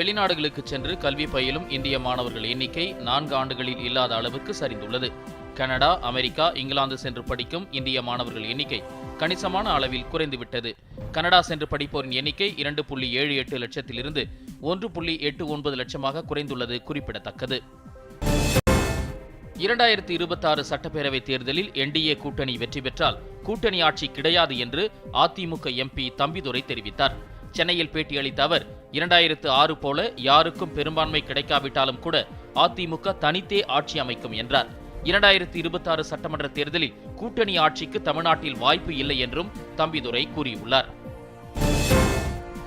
வெளிநாடுகளுக்கு சென்று கல்வி பயிலும் இந்திய மாணவர்கள் எண்ணிக்கை நான்கு ஆண்டுகளில் இல்லாத அளவுக்கு சரிந்துள்ளது. கனடா அமெரிக்கா இங்கிலாந்து சென்று படிக்கும் இந்திய மாணவர்கள் எண்ணிக்கை கணிசமான அளவில் குறைந்துவிட்டது. கனடா சென்று படிப்போரின் எண்ணிக்கை இரண்டு புள்ளி ஏழு எட்டு லட்சத்திலிருந்து ஒன்று புள்ளி எட்டு ஒன்பது லட்சமாக குறைந்துள்ளது குறிப்பிடத்தக்கது. இரண்டாயிரத்தி இருபத்தாறு சட்டப்பேரவைத் தேர்தலில் என்டிஏ கூட்டணி வெற்றி பெற்றால் கூட்டணி ஆட்சி கிடையாது என்று அதிமுக எம்பி தம்பிதுரை தெரிவித்தார். சென்னையில் பேட்டியளித்த அவர் இரண்டாயிரத்து ஆறு போல யாருக்கும் பெரும்பான்மை கிடைக்காவிட்டாலும் கூட அதிமுக தனித்தே ஆட்சி அமைக்கும் என்றார். இரண்டாயிரத்து இருபத்தாறு சட்டமன்ற தேர்தலில் கூட்டணி ஆட்சிக்கு தமிழ்நாட்டில் வாய்ப்பு இல்லை என்றும் தம்பிதுரை கூறியுள்ளார்.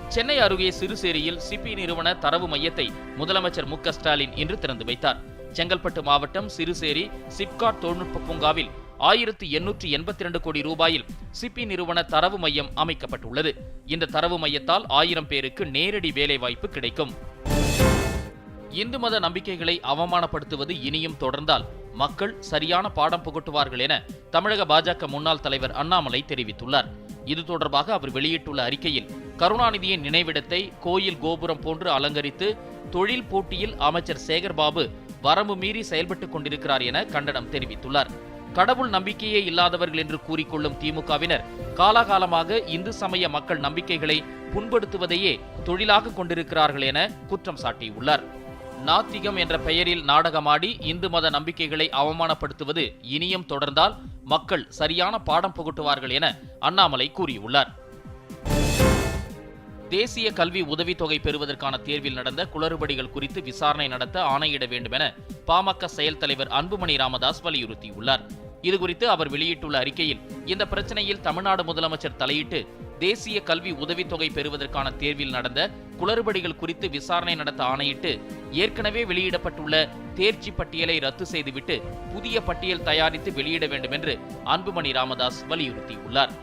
சென்னை அருகே சிறுசேரியில் சிபி நிறுவன தரவு மையத்தை முதலமைச்சர் மு ஸ்டாலின் இன்று திறந்து வைத்தார். செங்கல்பட்டு மாவட்டம் சிறுசேரி சிப்காட் தொழில்நுட்ப பூங்காவில் ஆயிரத்தி எண்ணூற்றி எண்பத்தி இரண்டு கோடி ரூபாயில் சிபி நிறுவன தரவு மையம் அமைக்கப்பட்டுள்ளது. இந்த தரவு மையத்தால் ஆயிரம் பேருக்கு நேரடி வேலைவாய்ப்பு கிடைக்கும். இந்து மத நம்பிக்கைகளை அவமானப்படுத்துவது இனியும் தொடர்ந்தால் மக்கள் சரியான பாடம் புகட்டுவார்கள் என தமிழக பாஜக முன்னாள் தலைவர் அண்ணாமலை தெரிவித்துள்ளார். இது தொடர்பாக அவர் வெளியிட்டுள்ள அறிக்கையில் கருணாநிதியின் நினைவிடத்தை கோயில் கோபுரம் போன்று அலங்கரித்து தொழில் போட்டியில் அமைச்சர் சேகர்பாபு வரம்பு மீறி செயல்பட்டுக் கொண்டிருக்கிறார் என கண்டனம் தெரிவித்துள்ளார். கடவுள் நம்பிக்கையே இல்லாதவர்கள் என்று கூறிக்கொள்ளும் திமுகவினர் காலாகாலமாக இந்து சமய மக்கள் நம்பிக்கைகளை புண்படுத்துவதையே தொழிலாக கொண்டிருக்கிறார்கள் என குற்றம் சாட்டியுள்ளார். நாத்திகம் என்ற பெயரில் நாடகமாடி இந்து மத நம்பிக்கைகளை அவமானப்படுத்துவது இனியும் தொடர்ந்தால் மக்கள் சரியான பாடம் புகட்டுவார்கள் என அண்ணாமலை கூறியுள்ளார். தேசிய கல்வி உதவித்தொகை பெறுவதற்கான தேர்வில் நடந்த குளறுபடிகள் குறித்து விசாரணை நடத்த ஆணையிட வேண்டும் என பாமக செயல் தலைவர் அன்புமணி ராமதாஸ் வலியுறுத்தியுள்ளார். இதுகுறித்து அவர் வெளியிட்டுள்ள அறிக்கையில் இந்த பிரச்சனையில் தமிழ்நாடு முதலமைச்சர் தலையிட்டு தேசிய கல்வி உதவித்தொகை பெறுவதற்கான தேர்வில் நடந்த குளறுபடிகள் குறித்து விசாரணை நடத்த ஆணையிட்டு ஏற்கனவே வெளியிடப்பட்டுள்ள தேர்ச்சி பட்டியலை ரத்து செய்துவிட்டு புதிய பட்டியல் தயாரித்து வெளியிட வேண்டும் என்று அன்புமணி ராமதாஸ் வலியுறுத்தியுள்ளார்.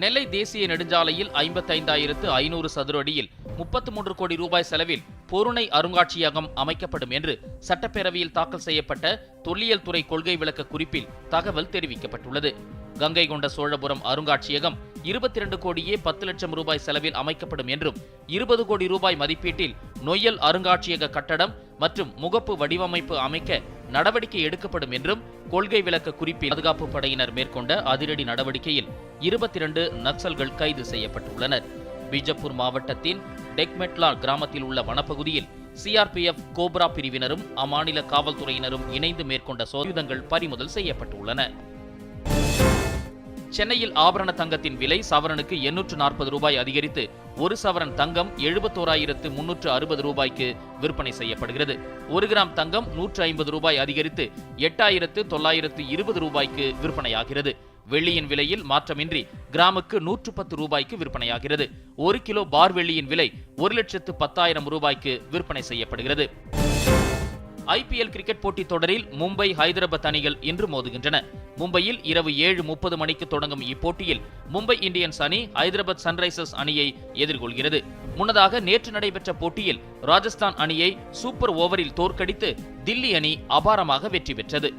நெல்லை தேசிய நெடுஞ்சாலையில் ஐம்பத்தைந்தாயிரத்து ஐநூறு சதுர அடியில் முப்பத்து மூன்று கோடி ரூபாய் செலவில் பொருணை அருங்காட்சியகம் அமைக்கப்படும் என்று சட்டப்பேரவையில் தாக்கல் செய்யப்பட்ட தொல்லியல் துறை கொள்கை விளக்க குறிப்பில் தகவல் தெரிவிக்கப்பட்டுள்ளது. கங்கை கொண்ட சோழபுரம் அருங்காட்சியகம் இருபத்தி இரண்டு கோடியே பத்து லட்சம் ரூபாய் செலவில் அமைக்கப்படும் என்றும் இருபது கோடி ரூபாய் மதிப்பீட்டில் நொய்யல் அருங்காட்சியக கட்டடம் மற்றும் முகப்பு வடிவமைப்பு அமைக்க நடவடிக்கை எடுக்கப்படும் என்றும் கொள்கை விளக்க குறிப்பில் பாதுகாப்பு படையினர் மேற்கொண்ட அதிரடி நடவடிக்கையில் இருபத்தி இரண்டு நக்சல்கள் கைது செய்யப்பட்டுள்ளனர். பிஜப்பூர் மாவட்டத்தின் டெக்மெட்லா கிராமத்தில் உள்ள வனப்பகுதியில் சிஆர்பிஎஃப் கோப்ரா பிரிவினரும் அம்மாநில காவல்துறையினரும் இணைந்து மேற்கொண்ட சோதங்கள் பறிமுதல் செய்யப்பட்டுள்ளன. சென்னையில் ஆபரண தங்கத்தின் விலை சவரனுக்கு எண்ணூற்று நாற்பது ரூபாய் அதிகரித்து ஒரு சவரன் தங்கம் எழுபத்தோராயிரத்து முன்னூற்று அறுபது ரூபாய்க்கு விற்பனை செய்யப்படுகிறது. ஒரு கிராம் தங்கம் நூற்று ஐம்பது ரூபாய் அதிகரித்து எட்டாயிரத்து தொள்ளாயிரத்து இருபது ரூபாய்க்கு விற்பனையாகிறது. வெள்ளியின் விலையில் மாற்றமின்றி கிராமுக்கு நூற்று பத்து ரூபாய்க்கு விற்பனையாகிறது. ஒரு கிலோ பார் வெள்ளியின் விலை ஒரு லட்சத்து பத்தாயிரம் ரூபாய்க்கு விற்பனை செய்யப்படுகிறது. ஐபிஎல் கிரிக்கெட் போட்டித் தொடரில் மும்பை ஹைதராபாத் அணிகள் இன்று மோதுகின்றன. மும்பையில் இரவு ஏழு முப்பது மணிக்கு தொடங்கும் இப்போட்டியில் மும்பை இந்தியன்ஸ் அணி ஹைதராபாத் சன்ரைசர்ஸ் அணியை எதிர்கொள்கிறது. முன்னதாக நேற்று நடைபெற்ற போட்டியில் ராஜஸ்தான் அணியை சூப்பர் ஓவரில் தோற்கடித்து தில்லி அணி அபாரமாக வெற்றி பெற்றது.